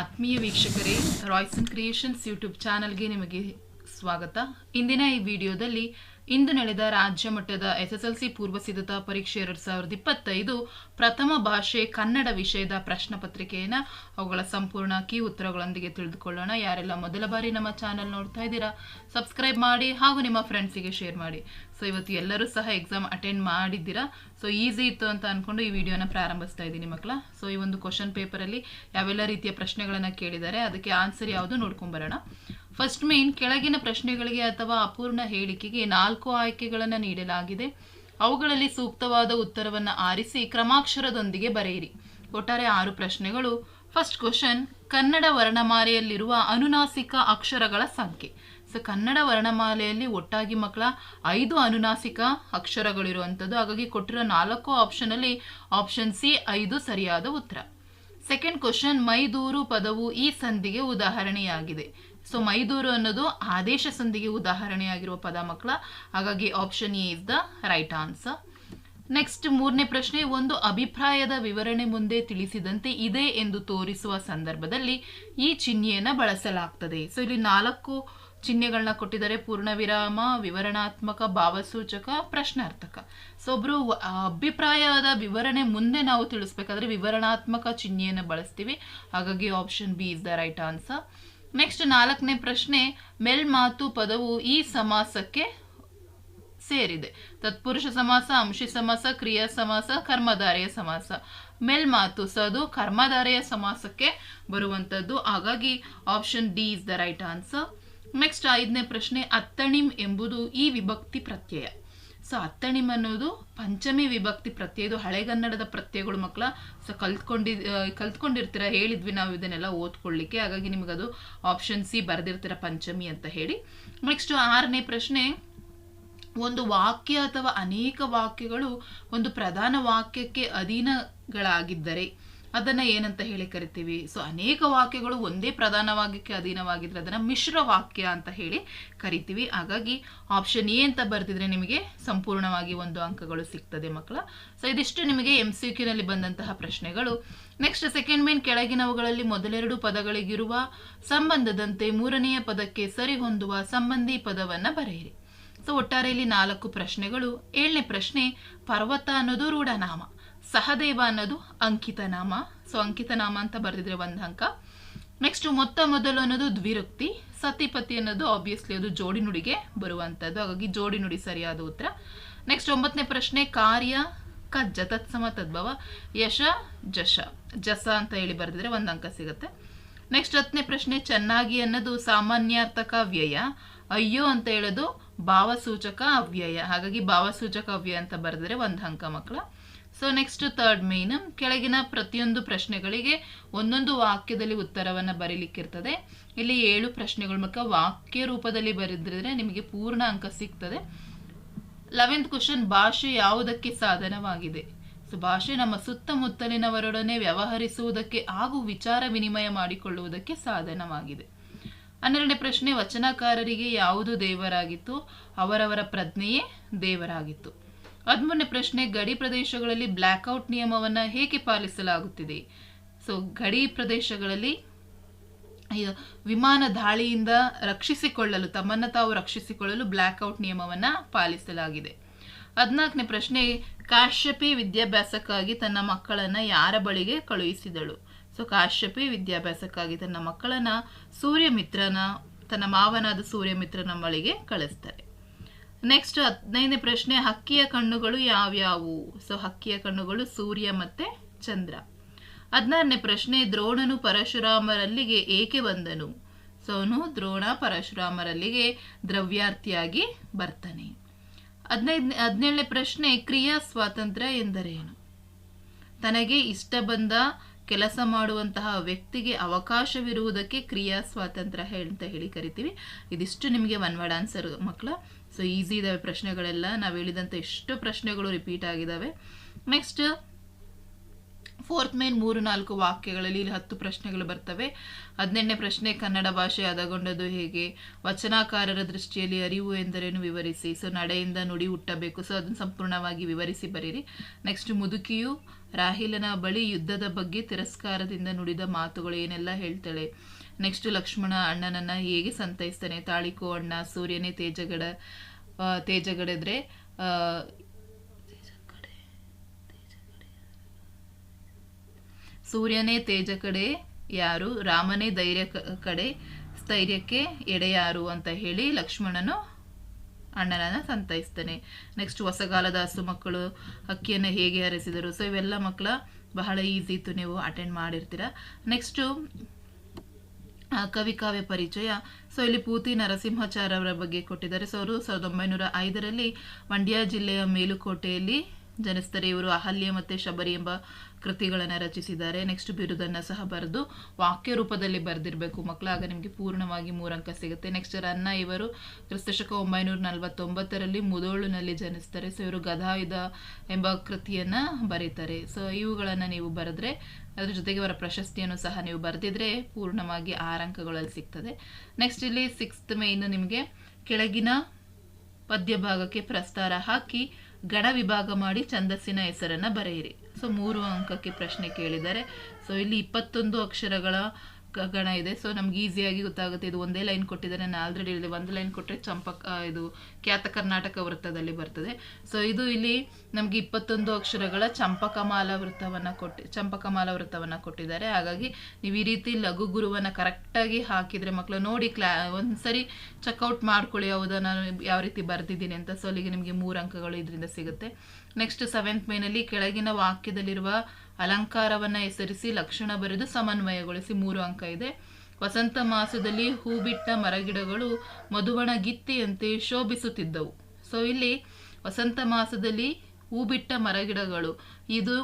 ಆತ್ಮೀಯ ವೀಕ್ಷಕರೇ Royson creations YouTube ಚಾನಲ್ಗೆ ನಿಮಗೆ ಸ್ವಾಗತ. ಇಂದಿನ ಈ ವಿಡಿಯೋದಲ್ಲಿ ಇಂದು ನಡೆದ ರಾಜ್ಯ ಮಟ್ಟದ ಎಸ್ಎಸ್ಎಲ್ಸಿ ಪೂರ್ವ ಸಿದ್ಧತಾ ಪರೀಕ್ಷೆ ಎರಡ್ ಸಾವಿರದ ಇಪ್ಪತ್ತೈದು ಪ್ರಥಮ ಭಾಷೆ ಕನ್ನಡ ವಿಷಯದ ಪ್ರಶ್ನೆ ಪತ್ರಿಕೆಯನ್ನು ಅವುಗಳ ಸಂಪೂರ್ಣ ಕೀ ಉತ್ತರಗಳೊಂದಿಗೆ ತಿಳಿದುಕೊಳ್ಳೋಣ. ಯಾರೆಲ್ಲ ಮೊದಲ ಬಾರಿ ನಮ್ಮ ಚಾನಲ್ ನೋಡ್ತಾ ಇದ್ದೀರಾ, ಸಬ್ಸ್ಕ್ರೈಬ್ ಮಾಡಿ ಹಾಗೂ ನಿಮ್ಮ ಫ್ರೆಂಡ್ಸಿಗೆ ಶೇರ್ ಮಾಡಿ. ಸೊ, ಇವತ್ತು ಎಲ್ಲರೂ ಸಹ ಎಕ್ಸಾಮ್ ಅಟೆಂಡ್ ಮಾಡಿದ್ದೀರಾ? ಸೊ, ಈಸಿ ಇತ್ತು ಅಂತ ಅಂದ್ಕೊಂಡು ಈ ವಿಡಿಯೋನ ಪ್ರಾರಂಭಿಸ್ತಾ ಇದ್ದೀನಿ ಮಕ್ಕಳ. ಸೊ, ಈ ಒಂದು ಕ್ವಶನ್ ಪೇಪರಲ್ಲಿ ಯಾವೆಲ್ಲ ರೀತಿಯ ಪ್ರಶ್ನೆಗಳನ್ನು ಕೇಳಿದ್ದಾರೆ, ಅದಕ್ಕೆ ಆನ್ಸರ್ ಯಾವುದು ನೋಡ್ಕೊಂಬರೋಣ ಫಸ್ಟ್ ಮೇನ್ ಕೆಳಗಿನ ಪ್ರಶ್ನೆಗಳಿಗೆ ಅಥವಾ ಅಪೂರ್ಣ ಹೇಳಿಕೆಗೆ ನಾಲ್ಕು ಆಯ್ಕೆಗಳನ್ನು ನೀಡಲಾಗಿದೆ. ಅವುಗಳಲ್ಲಿ ಸೂಕ್ತವಾದ ಉತ್ತರವನ್ನು ಆರಿಸಿ ಕ್ರಮಾಕ್ಷರದೊಂದಿಗೆ ಬರೆಯಿರಿ. ಒಟ್ಟಾರೆ ಆರು ಪ್ರಶ್ನೆಗಳು. ಫಸ್ಟ್ ಕ್ವಶನ್ ಕನ್ನಡ ವರ್ಣಮಾಲೆಯಲ್ಲಿರುವ ಅನುನಾಸಿಕ ಅಕ್ಷರಗಳ ಸಂಖ್ಯೆ. ಸೊ ಕನ್ನಡ ವರ್ಣಮಾಲೆಯಲ್ಲಿ ಒಟ್ಟಾಗಿ ಮಕ್ಕಳ ಐದು ಅನುನಾಸಿಕ ಅಕ್ಷರಗಳಿರುವಂಥದ್ದು. ಹಾಗಾಗಿ ಕೊಟ್ಟಿರೋ ನಾಲ್ಕು ಆಪ್ಷನಲ್ಲಿ ಆಪ್ಷನ್ ಸಿ ಐದು ಸರಿಯಾದ ಉತ್ತರ. ಸೆಕೆಂಡ್ ಕ್ವಶನ್ ಮೈದೂರು ಪದವು ಈ ಸಂಧಿಗೆ ಉದಾಹರಣೆಯಾಗಿದೆ. ಸೊ ಮೈದೂರು ಅನ್ನೋದು ಆದೇಶ ಸಂಧಿಗೆ ಉದಾಹರಣೆಯಾಗಿರುವ ಪದ ಮಕ್ಕಳ, ಹಾಗಾಗಿ option A is the right answer next ಮೂರನೇ ಪ್ರಶ್ನೆ, ಒಂದು ಅಭಿಪ್ರಾಯದ ವಿವರಣೆ ಮುಂದೆ ತಿಳಿಸಿದಂತೆ ಇದೆ ಎಂದು ತೋರಿಸುವ ಸಂದರ್ಭದಲ್ಲಿ ಈ ಚಿಹ್ನೆಯನ್ನು ಬಳಸಲಾಗ್ತದೆ. ಸೊ ಇಲ್ಲಿ ನಾಲ್ಕು ಚಿಹ್ನೆಗಳನ್ನ ಕೊಟ್ಟಿದ್ದಾರೆ ಪೂರ್ಣ ವಿರಾಮ, ವಿವರಣಾತ್ಮಕ, ಭಾವಸೂಚಕ, ಪ್ರಶ್ನಾರ್ಥಕ. ಸೊ ಒಬ್ರು ಅಭಿಪ್ರಾಯದ ವಿವರಣೆ ಮುಂದೆ ನಾವು ತಿಳಿಸ್ಬೇಕಾದ್ರೆ ವಿವರಣಾತ್ಮಕ ಚಿಹ್ನೆಯನ್ನು ಬಳಸ್ತೀವಿ. ಹಾಗಾಗಿ option B is the right answer next ನಾಲ್ಕನೇ ಪ್ರಶ್ನೆ, ಮೆಲ್ಮಾತು ಪದವು ಈ ಸಮಾಸಕ್ಕೆ ಸೇರಿದೆ. ತತ್ಪುರುಷ ಸಮಾಸ, ಅಂಶಿ ಸಮಾಸ, ಕ್ರಿಯಾ ಸಮಾಸ, ಕರ್ಮಧಾರೆಯ ಸಮಾಸ. ಮೇಲ್ಮಾತು ಸೊ ಅದು ಕರ್ಮಧಾರೆಯ ಸಮಾಸಕ್ಕೆ ಬರುವಂಥದ್ದು ಹಾಗಾಗಿ option D is the right answer next ಐದನೇ ಪ್ರಶ್ನೆ ಅತ್ತಣಿಂ ಎಂಬುದು ಈ ವಿಭಕ್ತಿ ಪ್ರತ್ಯಯ. ಸೊ ಅತ್ತಣಿಂ ಅನ್ನೋದು ಪಂಚಮಿ ವಿಭಕ್ತಿ ಪ್ರತ್ಯಯ. ಇದು ಹಳೆಗನ್ನಡದ ಪ್ರತ್ಯಯಗಳು ಮಕ್ಕಳ. ಸೊ ಕಲ್ತ್ಕೊಂಡಿ ಆ, ಕಲ್ತ್ಕೊಂಡಿರ್ತೀರ ಹೇಳಿದ್ವಿ ನಾವು ಇದನ್ನೆಲ್ಲ ಓದ್ಕೊಳ್ಳಿಕ್ಕೆ. ಹಾಗಾಗಿ ನಿಮಗದು ಆಪ್ಷನ್ ಸಿ ಬರೆದಿರ್ತೀರ ಪಂಚಮಿ ಅಂತ ಹೇಳಿ. ನೆಕ್ಸ್ಟ್ ಆರನೇ ಪ್ರಶ್ನೆ ಒಂದು ವಾಕ್ಯ ಅಥವಾ ಅನೇಕ ವಾಕ್ಯಗಳು ಒಂದು ಪ್ರಧಾನ ವಾಕ್ಯಕ್ಕೆ ಅಧೀನಗಳಾಗಿದ್ದರೆ ಅದನ್ನ ಏನಂತ ಹೇಳಿ ಕರಿತೀವಿ? ಸೊ ಅನೇಕ ವಾಕ್ಯಗಳು ಒಂದೇ ಪ್ರಧಾನ ವಾಕ್ಯಕ್ಕೆ ಅಧೀನವಾಗಿದ್ರೆ ಅದನ್ನ ಮಿಶ್ರ ವಾಕ್ಯ ಅಂತ ಹೇಳಿ ಕರಿತೀವಿ. ಹಾಗಾಗಿ ಆಪ್ಷನ್ ಎ ಅಂತ ಬರ್ತಿದ್ರೆ ನಿಮಗೆ ಸಂಪೂರ್ಣವಾಗಿ ಒಂದು ಅಂಕಗಳು ಸಿಗ್ತದೆ ಮಕ್ಕಳ. ಸೊ ಇದಿಷ್ಟು ನಿಮಗೆ ಎಂ ಸಿ ಕ್ಯೂನಲ್ಲಿ ಬಂದಂತಹ ಪ್ರಶ್ನೆಗಳು. ನೆಕ್ಸ್ಟ್ ಸೆಕೆಂಡ್ ಮೇನ್ ಕೆಳಗಿನವುಗಳಲ್ಲಿ ಮೊದಲೆರಡು ಪದಗಳಿಗಿರುವ ಸಂಬಂಧದಂತೆ ಮೂರನೆಯ ಪದಕ್ಕೆ ಸರಿ ಹೊಂದುವ ಸಂಬಂಧಿ ಪದವನ್ನ ಬರೆಯಿರಿ. ಸೊ ಒಟ್ಟಾರೆಯಲ್ಲಿ ನಾಲ್ಕು ಪ್ರಶ್ನೆಗಳು. ಏಳನೇ ಪ್ರಶ್ನೆ, ಪರ್ವತ ಅನ್ನೋದು ರೂಢನಾಮ. ಸಹದೇವ ಅನ್ನೋದು ಅಂಕಿತ ನಾಮ ಸೊ ಅಂಕಿತ ನಾಮ ಅಂತ ಬರೆದಿದ್ರೆ ಒಂದು ಅಂಕ. ನೆಕ್ಸ್ಟ್ ಮೊತ್ತ ಮೊದಲು ಅನ್ನೋದು ದ್ವಿರುಕ್ತಿ. ಸತಿಪತಿ ಅನ್ನೋದು ಆಬ್ವಿಯಸ್ಲಿ ಅದು ಜೋಡಿ ನುಡಿಗೆ ಬರುವಂಥದ್ದು ಹಾಗಾಗಿ ಜೋಡಿ ನುಡಿ ಸರಿಯಾದ ಉತ್ತರ. ನೆಕ್ಸ್ಟ್ ಒಂಬತ್ತನೇ ಪ್ರಶ್ನೆ, ಕಾರ್ಯ, ಕಜ್ಜ, ತತ್ಸಮ, ತದ್ಭವ, ಯಶ, ಜಶ. ಜಸ ಅಂತ ಹೇಳಿ ಬರೆದಿದ್ರೆ ಒಂದು ಅಂಕ ಸಿಗುತ್ತೆ. ನೆಕ್ಸ್ಟ್ ಹತ್ತನೇ ಪ್ರಶ್ನೆ, ಚೆನ್ನಾಗಿ ಅನ್ನೋದು ಸಾಮಾನ್ಯಾರ್ಥಕ ವ್ಯಯ ಅಯ್ಯೋ ಅಂತ ಹೇಳೋದು ಭಾವಸೂಚಕ ಅವ್ಯಯ. ಹಾಗಾಗಿ ಭಾವಸೂಚಕ ಅವ್ಯಯ ಅಂತ ಬರೆದ್ರೆ ಒಂದು ಅಂಕ ಮಕ್ಕಳ. ಸೊ ನೆಕ್ಸ್ಟ್ ಥರ್ಡ್ ಮೇನ್ ಕೆಳಗಿನ ಪ್ರತಿಯೊಂದು ಪ್ರಶ್ನೆಗಳಿಗೆ ಒಂದೊಂದು ವಾಕ್ಯದಲ್ಲಿ ಉತ್ತರವನ್ನು ಬರೀಲಿಕ್ಕಿರ್ತದೆ. ಇಲ್ಲಿ ಏಳು ಪ್ರಶ್ನೆಗಳ ಮೂಲಕ ವಾಕ್ಯ ರೂಪದಲ್ಲಿ ಬರೆದ್ರೆ ನಿಮಗೆ ಪೂರ್ಣ ಅಂಕ ಸಿಗ್ತದೆ. ಲೆವೆಂತ್ ಕ್ವಶನ್ ಭಾಷೆ ಯಾವುದಕ್ಕೆ ಸಾಧನವಾಗಿದೆ? ಸೊ ಭಾಷೆ ನಮ್ಮ ಸುತ್ತಮುತ್ತಲಿನವರೊಡನೆ ವ್ಯವಹರಿಸುವುದಕ್ಕೆ ಹಾಗೂ ವಿಚಾರ ವಿನಿಮಯ ಮಾಡಿಕೊಳ್ಳುವುದಕ್ಕೆ ಸಾಧನವಾಗಿದೆ. ಹನ್ನೆರಡನೇ ಪ್ರಶ್ನೆ, ವಚನಕಾರರಿಗೆ ಯಾವುದು ದೇವರಾಗಿತ್ತು? ಅವರವರ ಪ್ರಜ್ಞೆಯೇ ದೇವರಾಗಿತ್ತು. ಹದಿಮೂರನೇ ಪ್ರಶ್ನೆ, ಗಡಿ ಪ್ರದೇಶಗಳಲ್ಲಿ ಬ್ಲ್ಯಾಕ್ಔಟ್ ನಿಯಮವನ್ನು ಹೇಗೆ ಪಾಲಿಸಲಾಗುತ್ತಿದೆ? ಸೊ ಗಡಿ ಪ್ರದೇಶಗಳಲ್ಲಿ ವಿಮಾನ ದಾಳಿಯಿಂದ ರಕ್ಷಿಸಿಕೊಳ್ಳಲು, ತಮ್ಮನ್ನು ತಾವು ರಕ್ಷಿಸಿಕೊಳ್ಳಲು ಬ್ಲ್ಯಾಕ್ಔಟ್ ನಿಯಮವನ್ನು ಪಾಲಿಸಲಾಗಿದೆ. ಹದಿನಾಲ್ಕನೇ ಪ್ರಶ್ನೆ, ಕಾಶ್ಯಪಿ ವಿದ್ಯಾಭ್ಯಾಸಕ್ಕಾಗಿ ತನ್ನ ಮಕ್ಕಳನ್ನ ಯಾರ ಬಳಿಗೆ ಕಳುಹಿಸಿದಳು? ಸೊ ಕಾಶ್ಯಪಿ ವಿದ್ಯಾಭ್ಯಾಸಕ್ಕಾಗಿ ತನ್ನ ಮಕ್ಕಳನ್ನ ಸೂರ್ಯಮಿತ್ರನ, ತನ್ನ ಮಾವನಾದ ಸೂರ್ಯಮಿತ್ರನ ಬಳಿಗೆ ಕಳಿಸ್ತಾರೆ. ನೆಕ್ಸ್ಟ್ ಹದಿನೈದನೇ ಪ್ರಶ್ನೆ, ಹಕ್ಕಿಯ ಕಣ್ಣುಗಳು ಯಾವ್ಯಾವು? ಸೊ ಹಕ್ಕಿಯ ಕಣ್ಣುಗಳು ಸೂರ್ಯ ಮತ್ತೆ ಚಂದ್ರ. ಹದಿನಾರನೇ ಪ್ರಶ್ನೆ, ದ್ರೋಣನು ಪರಶುರಾಮರಲ್ಲಿಗೆ ಏಕೆ ಬಂದನು? ಸೊ ಅವನು ದ್ರೋಣ ಪರಶುರಾಮರಲ್ಲಿಗೆ ದ್ರವ್ಯಾರ್ಥಿಯಾಗಿ ಬರ್ತಾನೆ. ಹದಿನೈದನೇ, ಹದಿನೇಳನೇ ಪ್ರಶ್ನೆ, ಕ್ರಿಯಾ ಸ್ವಾತಂತ್ರ್ಯ ಎಂದರೇನು? ತನಗೆ ಇಷ್ಟ ಬಂದ ಕೆಲಸ ಮಾಡುವಂತಹ ವ್ಯಕ್ತಿಗೆ ಅವಕಾಶವಿರುವುದಕ್ಕೆ ಕ್ರಿಯಾ ಸ್ವಾತಂತ್ರ್ಯ ಅಂತ ಹೇಳಿ ಕರಿತೀವಿ. ಇದಿಷ್ಟು ನಿಮಗೆ ಒನ್ ವರ್ಡ್ ಆನ್ಸರ್ ಮಕ್ಕಳ ಸೊ ಈಸಿ ಇದಾವೆ ಪ್ರಶ್ನೆಗಳೆಲ್ಲ. ನಾವು ಹೇಳಿದಂಥ ಎಷ್ಟು ಪ್ರಶ್ನೆಗಳು ರಿಪೀಟ್ ಆಗಿದ್ದಾವೆ ನೆಕ್ಸ್ಟ್ ಫೋರ್ತ್ ಮೇನ್ ಮೂರು ನಾಲ್ಕು ವಾಕ್ಯಗಳಲ್ಲಿ ಇಲ್ಲಿ ಹತ್ತು ಪ್ರಶ್ನೆಗಳು ಬರ್ತವೆ. ಹದಿನೆಂಟನೇ ಪ್ರಶ್ನೆ, ಕನ್ನಡ ಭಾಷೆ ಹದಗೊಂಡದು ಹೇಗೆ? ವಚನಾಕಾರರ ದೃಷ್ಟಿಯಲ್ಲಿ ಅರಿವು ಎಂದರೇನು? ವಿವರಿಸಿ. ಸೊ, ನಡೆಯಿಂದ ನುಡಿ ಹುಟ್ಟಬೇಕು. ಸೊ, ಅದನ್ನು ಸಂಪೂರ್ಣವಾಗಿ ವಿವರಿಸಿ ಬರೀರಿ. ನೆಕ್ಸ್ಟ್ ಮುದುಕಿಯು ರಾಹಿಲನ ಬಳಿ ಯುದ್ಧದ ಬಗ್ಗೆ ತಿರಸ್ಕಾರದಿಂದ ನುಡಿದ ಮಾತುಗಳು ಏನೆಲ್ಲ ಹೇಳ್ತಾಳೆ? ನೆಕ್ಸ್ಟ್ ಲಕ್ಷ್ಮಣ ಅಣ್ಣನನ್ನ ಹೇಗೆ ಸಂತೈಸ್ತಾನೆ? ತಾಳಿಕೋ ಅಣ್ಣ, ಸೂರ್ಯನೇ ತೇಜಗಡ ತೇಜಗಡದ್ರೆ ತೇಜಗಡೆದ್ರೆ ಸೂರ್ಯನೇ ತೇಜ ಕಡೆ ಯಾರು? ರಾಮನೇ ಧೈರ್ಯ ಕಡೆ ಸ್ಥೈರ್ಯಕ್ಕೆ ಎಡೆಯಾರು ಅಂತ ಹೇಳಿ ಲಕ್ಷ್ಮಣನು ಅಣ್ಣನನ್ನು ಸಂತೈಸ್ತಾನೆ. ನೆಕ್ಸ್ಟ್ ಹೊಸಗಾಲದ ಹಸು ಮಕ್ಕಳು ಅಕ್ಕಿಯನ್ನು ಹೇಗೆ ಹರಿಸಿದರು? ಸೊ ಇವೆಲ್ಲ ಮಕ್ಕಳ ಬಹಳ ಈಸಿ ಇತ್ತು ನೀವು ಅಟೆಂಡ್ ಮಾಡಿರ್ತೀರ. ನೆಕ್ಸ್ಟು ಕವಿಕಾವ್ಯ ಕವಿ ಕಾವ್ಯ ಪರಿಚಯ. ಸೊ ಇಲ್ಲಿ ಪೂತಿ ನರಸಿಂಹಾಚಾರ್ಯ ಅವರ ಬಗ್ಗೆ ಕೊಟ್ಟಿದ್ದಾರೆ. ಸೊ ಅವರು ಸಾವಿರದ ಒಂಬೈನೂರ ಐದರಲ್ಲಿ ಮಂಡ್ಯ ಜಿಲ್ಲೆಯ ಮೇಲುಕೋಟೆಯಲ್ಲಿ ಜನಿಸ್ತಾರೆ ಇವರು ಅಹಲ್ಯ ಮತ್ತೆ ಶಬರಿ ಎಂಬ ಕೃತಿಗಳನ್ನು ರಚಿಸಿದ್ದಾರೆ. ನೆಕ್ಸ್ಟ್ ಬಿರುದನ್ನ ಸಹ ಬರೆದು ವಾಕ್ಯ ರೂಪದಲ್ಲಿ ಬರೆದಿರಬೇಕು ಮಕ್ಕಳು ಆಗ ನಿಮಗೆ ಪೂರ್ಣವಾಗಿ ಮೂರಂಕ ಸಿಗುತ್ತೆ. ನೆಕ್ಸ್ಟ್ ರನ್ನ ಇವರು ಕ್ರಿಸ್ತಶಕ ಒಂಬೈನೂರ ನಲವತ್ತೊಂಬತ್ತರಲ್ಲಿ ಮುದೋಳುನಲ್ಲಿ ಜನಿಸ್ತಾರೆ. ಸೊ ಇವರು ಗದಾಯುಧ ಎಂಬ ಕೃತಿಯನ್ನ ಬರೀತಾರೆ. ಸೊ ಇವುಗಳನ್ನು ನೀವು ಬರೆದ್ರೆ ಅದ್ರ ಜೊತೆಗೆ ಅವರ ಪ್ರಶಸ್ತಿಯನ್ನು ಸಹ ನೀವು ಬರೆದಿದ್ರೆ ಪೂರ್ಣವಾಗಿ ಆರು ಅಂಕಗಳಲ್ಲಿ ಸಿಗ್ತದೆ. ನೆಕ್ಸ್ಟ್ ಇಲ್ಲಿ ಸಿಕ್ಸ್ತ್ ಮೇನ್ ನಿಮಗೆ ಕೆಳಗಿನ ಪದ್ಯ ಭಾಗಕ್ಕೆ ಪ್ರಸ್ತಾರ ಹಾಕಿ ಗಣ ವಿಭಾಗ ಮಾಡಿ ಛಂದಸ್ಸಿನ ಹೆಸರನ್ನು ಬರೆಯಿರಿ. ಸೊ ಮೂರು ಅಂಕಕ್ಕೆ ಪ್ರಶ್ನೆ ಕೇಳಿದ್ದಾರೆ ಸೊ ಇಲ್ಲಿ ಇಪ್ಪತ್ತೊಂದು ಅಕ್ಷರಗಳ ಗಣ ಇದೆ. ಸೊ ನಮ್ಗೆ ಈಸಿಯಾಗಿ ಗೊತ್ತಾಗುತ್ತೆ. ಇದು ಒಂದೇ ಲೈನ್ ಕೊಟ್ಟಿದ್ದಾರೆ. ನಾನು ಆಲ್ರೆಡಿ ಹೇಳಿದೆ. ಒಂದು ಲೈನ್ ಕೊಟ್ಟರೆ ಚಂಪಕ ಇದು ಖ್ಯಾತ ಕರ್ನಾಟಕ ವೃತ್ತದಲ್ಲಿ ಬರ್ತದೆ. ಸೊ ಇದು ಇಲ್ಲಿ ನಮಗೆ ಇಪ್ಪತ್ತೊಂದು ಅಕ್ಷರಗಳ ಚಂಪಕಮಾಲ ವೃತ್ತವನ್ನ ಕೊಟ್ಟು, ಚಂಪಕಮಾಲ ವೃತ್ತವನ್ನ ಕೊಟ್ಟಿದ್ದಾರೆ. ಹಾಗಾಗಿ ನೀವು ಈ ರೀತಿ ಲಘು ಗುರುವನ್ನ ಕರೆಕ್ಟಾಗಿ ಹಾಕಿದ್ರೆ ಮಕ್ಕಳು ನೋಡಿ ಕ್ಲಾ, ಒಂದ್ಸರಿ ಚೆಕ್ಔಟ್ ಮಾಡ್ಕೊಳ್ಳಿ. ಹೌದಾ? ನಾನು ಯಾವ ರೀತಿ ಬರೆದಿದ್ದೀನಿ ಅಂತ. ಸೊ ಅಲ್ಲಿಗೆ ನಿಮಗೆ ಮೂರು ಅಂಕಗಳು ಇದರಿಂದ ಸಿಗುತ್ತೆ. ನೆಕ್ಸ್ಟ್ ಸೆವೆಂತ್ ಮೇನಲ್ಲಿ ಕೆಳಗಿನ ವಾಕ್ಯದಲ್ಲಿರುವ ಅಲಂಕಾರವನ್ನ ಹೆಸರಿಸಿ ಲಕ್ಷಣ ಬರೆದು ಸಮನ್ವಯಗೊಳಿಸಿ ಮೂರು ಅಂಕ ಇದೆ. ವಸಂತ ಮಾಸದಲ್ಲಿ ಹೂ ಬಿಟ್ಟ ಮರಗಿಡಗಳು ಮಧುವಣ ಗಿತ್ತಿಯಂತೆ ಶೋಭಿಸುತ್ತಿದ್ದವು. ಸೊ ಇಲ್ಲಿ ವಸಂತ ಮಾಸದಲ್ಲಿ ಹೂ ಬಿಟ್ಟ ಮರಗಿಡಗಳು, ಇದು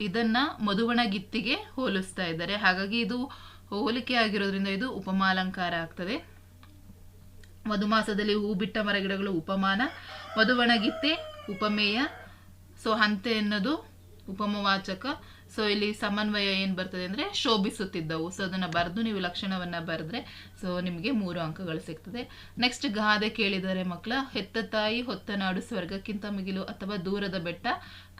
ಇದನ್ನ ಮಧುವಣ ಗಿತ್ತಿಗೆ ಹೋಲಿಸ್ತಾ ಇದ್ದಾರೆ. ಹಾಗಾಗಿ ಇದು ಹೋಲಿಕೆ ಆಗಿರೋದ್ರಿಂದ ಇದು ಉಪಮಾಲಂಕಾರ ಆಗ್ತದೆ. ಮಧುಮಾಸದಲ್ಲಿ ಹೂ ಬಿಟ್ಟ ಮರಗಿಡಗಳು ಉಪಮಾನ ಮಧುವಣಗಿತ್ತೆ ಉಪಮೇಯ ಸೊ ಹಂತೆ ಎನ್ನೋದು ಉಪಮವಾಚಕ. ಸೊ ಇಲ್ಲಿ ಸಮನ್ವಯ ಏನು ಬರ್ತದೆ ಅಂದರೆ ಶೋಭಿಸುತ್ತಿದ್ದವು. ಸೊ ಅದನ್ನು ಬರೆದು ನೀವು ಲಕ್ಷಣವನ್ನು ಬರೆದ್ರೆ ಸೊ ನಿಮಗೆ ಮೂರು ಅಂಕಗಳು ಸಿಗ್ತದೆ. ನೆಕ್ಸ್ಟ್ ಗಾದೆ ಕೇಳಿದರೆ ಮಕ್ಕಳ, ಹೆತ್ತ ತಾಯಿ, ಹೊತ್ತ ನಾಡು ಸ್ವರ್ಗಕ್ಕಿಂತ ಮಿಗಿಲು ಅಥವಾ ದೂರದ ಬೆಟ್ಟ,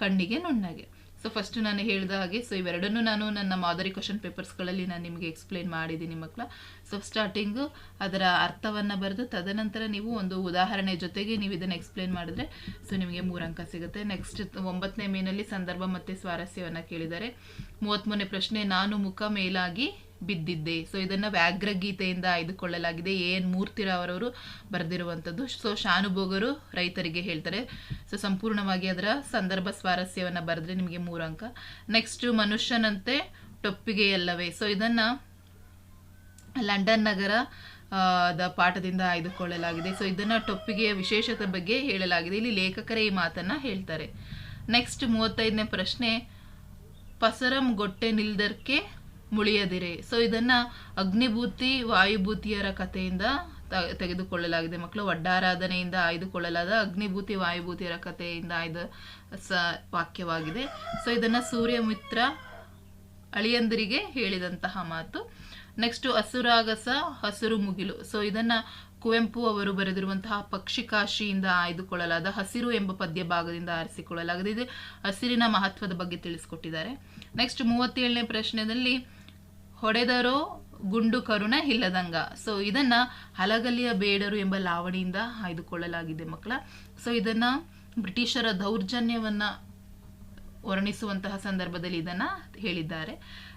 ಕಣ್ಣಿಗೆ ನುಣ್ಣಗೆ. ಸೊ ಫಸ್ಟ್ ನಾನು ಹೇಳಿದ ಹಾಗೆ ಸೊ ಇವೆರಡನ್ನೂ ನಾನು ನನ್ನ ಮಾದರಿ ಕ್ವಶನ್ ಪೇಪರ್ಸ್ಗಳಲ್ಲಿ ನಾನು ನಿಮಗೆ ಎಕ್ಸ್ಪ್ಲೇನ್ ಮಾಡಿದ್ದೀನಿ ಮಕ್ಕಳ. ಸೊ ಸ್ಟಾರ್ಟಿಂಗು ಅದರ ಅರ್ಥವನ್ನು ಬರೆದು, ತದನಂತರ ನೀವು ಒಂದು ಉದಾಹರಣೆ ಜೊತೆಗೆ ನೀವು ಇದನ್ನು ಎಕ್ಸ್ಪ್ಲೇನ್ ಮಾಡಿದ್ರೆ ಸೊ ನಿಮಗೆ ಮೂರು ಅಂಕ ಸಿಗುತ್ತೆ. ನೆಕ್ಸ್ಟ್ ಒಂಬತ್ತನೇ ಮೇನಲ್ಲಿ ಸಂದರ್ಭ ಮತ್ತು ಸ್ವಾರಸ್ಯವನ್ನು ಕೇಳಿದ್ದಾರೆ ಮೂವತ್ತ್ಮೂರನೇ ಪ್ರಶ್ನೆ, ನಾನು ಮುಖ ಮೇಲಾಗಿ ಬಿದ್ದಿದ್ದೆ. ಸೊ ಇದನ್ನು ವ್ಯಾಘ್ರಗೀತೆಯಿಂದ ಆಯ್ದುಕೊಳ್ಳಲಾಗಿದೆ. ಎ ಎನ್ ಮೂರ್ತಿರಾವರವರು ಬರೆದಿರುವಂಥದ್ದು. ಸೊ ಶಾನುಭೋಗರು ರೈತರಿಗೆ ಹೇಳ್ತಾರೆ. ಸೊ ಸಂಪೂರ್ಣವಾಗಿ ಅದರ ಸಂದರ್ಭ ಸ್ವಾರಸ್ಯವನ್ನು ಬರೆದ್ರೆ ನಿಮಗೆ ಮೂರು ಅಂಕ. ನೆಕ್ಸ್ಟ್ ಮನುಷ್ಯನಂತೆ ಟೊಪ್ಪಿಗೆಯಲ್ಲವೇ ಸೊ ಇದನ್ನು ಲಂಡನ್ ನಗರ ದ ಪಾಠದಿಂದ ಆಯ್ದುಕೊಳ್ಳಲಾಗಿದೆ. ಸೊ ಇದನ್ನ ಟೊಪ್ಪಿಗೆಯ ವಿಶೇಷತೆ ಬಗ್ಗೆ ಹೇಳಲಾಗಿದೆ. ಇಲ್ಲಿ ಲೇಖಕರೇ ಈ ಮಾತನ್ನ ಹೇಳ್ತಾರೆ. ನೆಕ್ಸ್ಟ್ ಮೂವತ್ತೈದನೇ ಪ್ರಶ್ನೆ. ಪಸರಂ ಗೊಟ್ಟೆ ನಿಲ್ದರ್ಕೆ ಮುಳಿಯದಿರೆ. ಸೊ ಇದನ್ನ ಅಗ್ನಿಭೂತಿ ವಾಯುಭೂತಿಯರ ಕಥೆಯಿಂದ ತೆಗೆದುಕೊಳ್ಳಲಾಗಿದೆ. ಮಕ್ಕಳು ಒಡ್ಡಾರಾಧನೆಯಿಂದ ಆಯ್ದುಕೊಳ್ಳಲಾದ ಅಗ್ನಿಭೂತಿ ವಾಯುಭೂತಿಯರ ಕಥೆಯಿಂದ ಆಯ್ದ ಸ, ವಾಕ್ಯವಾಗಿದೆ. ಸೊ ಇದನ್ನ ಸೂರ್ಯಮಿತ್ರ ಅಳಿಯಂದಿರಿಗೆ ಹೇಳಿದಂತಹ ಮಾತು. ನೆಕ್ಸ್ಟ್ ಹಸುರಾಗಸ ಹಸುರು ಮುಗಿಲು. ಸೊ ಇದನ್ನ ಕುವೆಂಪು ಅವರು ಬರೆದಿರುವಂತಹ ಪಕ್ಷಿಕಾಶಿಯಿಂದ ಆಯ್ದುಕೊಳ್ಳಲಾದ ಹಸಿರು ಎಂಬ ಪದ್ಯ ಭಾಗದಿಂದ ಆರಿಸಿಕೊಳ್ಳಲಾಗಿದೆ. ಹಸಿರಿನ ಮಹತ್ವದ ಬಗ್ಗೆ ತಿಳಿಸ್ಕೊಟ್ಟಿದ್ದಾರೆ. ನೆಕ್ಸ್ಟ್ ಮೂವತ್ತೇಳನೇ ಪ್ರಶ್ನೆಯಲ್ಲಿ, ಹೊಡೆದರೋ ಗುಂಡು ಕರುಣ ಇಲ್ಲದಂಗ. ಸೊ ಇದನ್ನ ಹಲಗಲಿಯ ಬೇಡರು ಎಂಬ ಲಾವಣಿಯಿಂದ ಆಯ್ದುಕೊಳ್ಳಲಾಗಿದೆ ಮಕ್ಕಳ. ಸೊ ಇದನ್ನ ಬ್ರಿಟಿಷರ ದೌರ್ಜನ್ಯವನ್ನ ವರ್ಣಿಸುವಂತಹ ಸಂದರ್ಭದಲ್ಲಿ ಇದನ್ನ ಹೇಳಿದ್ದಾರೆ.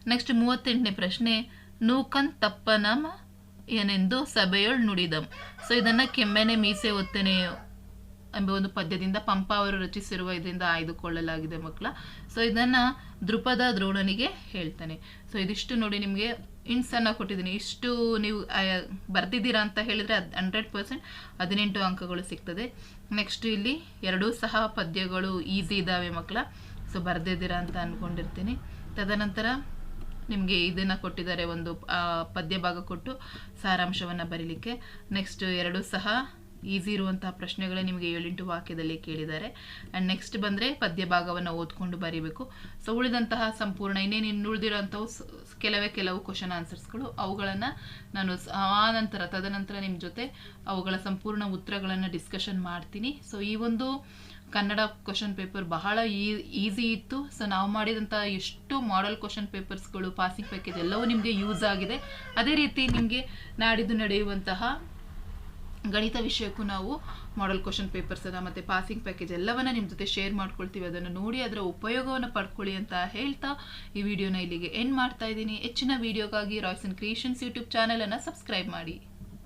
ನೆಕ್ಸ್ಟ್ ಮೂವತ್ತೆಂಟನೇ ಪ್ರಶ್ನೆ, ನೂಕನ್ ತಪ್ಪನಮ ಏನೆಂದು ಸಭೆಯೊಳ್ ನುಡಿದಂ. ಸೊ, ಇದನ್ನ ಕೆಮ್ಮೆನೆ ಮೀಸೆ ಒತ್ತನೆ ಎಂಬ ಒಂದು ಪದ್ಯದಿಂದ ಪಂಪ ಅವರು ರಚಿಸಿರುವ ಇದರಿಂದ ಆಯ್ದುಕೊಳ್ಳಲಾಗಿದೆ ಮಕ್ಕಳ. ಸೊ, ಇದನ್ನ ದೃಪದ ದ್ರೋಣನಿಗೆ ಹೇಳ್ತಾನೆ. ಸೊ, ಇದಿಷ್ಟು ನೋಡಿ ನಿಮಗೆ ಇಂಟ್ಸ್ ಅನ್ನ ಕೊಟ್ಟಿದ್ದೀನಿ. ಇಷ್ಟು ನೀವು ಬರ್ತಿದ್ದೀರಾ ಅಂತ ಹೇಳಿದ್ರೆ ಹಂಡ್ರೆಡ್ ಪರ್ಸೆಂಟ್ ಹದಿನೆಂಟು ಅಂಕಗಳು ಸಿಗ್ತದೆ. ನೆಕ್ಸ್ಟ್ ಇಲ್ಲಿ ಎರಡೂ ಸಹ ಪದ್ಯಗಳು ಈಸಿ ಇದ್ದಾವೆ ಮಕ್ಕಳ. ಸೊ, ಬರ್ದಿದ್ದೀರಾ ಅಂತ ಅಂದ್ಕೊಂಡಿರ್ತೀನಿ ತದನಂತರ ನಿಮಗೆ ಇದನ್ನು ಕೊಟ್ಟಿದ್ದಾರೆ ಒಂದು ಪದ್ಯ ಭಾಗ ಕೊಟ್ಟು ಸಾರಾಂಶವನ್ನು ಬರೀಲಿಕ್ಕೆ. ನೆಕ್ಸ್ಟ್ ಎರಡು ಸಹ ಈಸಿ ಇರುವಂತಹ ಪ್ರಶ್ನೆಗಳೇ ನಿಮಗೆ ಏಳೆಂಟು ವಾಕ್ಯದಲ್ಲಿ ಕೇಳಿದ್ದಾರೆ. ಆ್ಯಂಡ್ ನೆಕ್ಸ್ಟ್ ಬಂದರೆ ಪದ್ಯ ಭಾಗವನ್ನು ಓದ್ಕೊಂಡು ಬರೀಬೇಕು. ಸೊ ಉಳಿದಂತಹ ಸಂಪೂರ್ಣ ಇನ್ನೇನು ಇನ್ನು ಉಳಿದಿರೋಂಥವು ಸ- ಕೆಲವೇ ಕೆಲವು ಕ್ವಶನ್ ಆನ್ಸರ್ಸ್ಗಳು ಅವುಗಳನ್ನು ನಾನು ಆ ಆನಂತರ ತದನಂತರ ನಿಮ್ಮ ಜೊತೆ ಅವುಗಳ ಸಂಪೂರ್ಣ ಉತ್ತರಗಳನ್ನು ಡಿಸ್ಕಷನ್ ಮಾಡ್ತೀನಿ. ಸೊ ಈ ಒಂದು ಕನ್ನಡ ಕ್ವಶನ್ ಪೇಪರ್ ಬಹಳ ಈಸಿ ಇತ್ತು. ಸೊ ನಾವು ಮಾಡಿದಂಥ ಎಷ್ಟು ಮಾಡೆಲ್ ಕ್ವಶನ್ ಪೇಪರ್ಸ್ಗಳು ಪಾಸಿಂಗ್ ಪ್ಯಾಕೇಜ್ ಎಲ್ಲವೂ ನಿಮಗೆ ಯೂಸ್ ಆಗಿದೆ. ಅದೇ ರೀತಿ ನಿಮಗೆ ನಾಡಿದ್ದು ನಡೆಯುವಂತಹ ಗಣಿತ ವಿಷಯಕ್ಕೂ ನಾವು ಮಾಡೆಲ್ ಕ್ವಶನ್ ಪೇಪರ್ಸ್ ಮತ್ತು ಪಾಸಿಂಗ್ ಪ್ಯಾಕೇಜ್ ಎಲ್ಲವನ್ನ ನಿಮ್ಮ ಜೊತೆ ಶೇರ್ ಮಾಡ್ಕೊಳ್ತೀವಿ. ಅದನ್ನು ನೋಡಿ ಅದರ ಉಪಯೋಗವನ್ನು ಪಡ್ಕೊಳ್ಳಿ ಅಂತ ಹೇಳ್ತಾ ಈ ವಿಡಿಯೋನ ಇಲ್ಲಿಗೆ ಎಂಡ್ ಮಾಡ್ತಾ ಇದ್ದೀನಿ. ಹೆಚ್ಚಿನ ವಿಡಿಯೋಗಾಗಿ ರಾಯ್ಸನ್ ಕ್ರಿಯೇಷನ್ಸ್ ಯೂಟ್ಯೂಬ್ ಚಾನಲನ್ನು ಸಬ್ಸ್ಕ್ರೈಬ್ ಮಾಡಿ.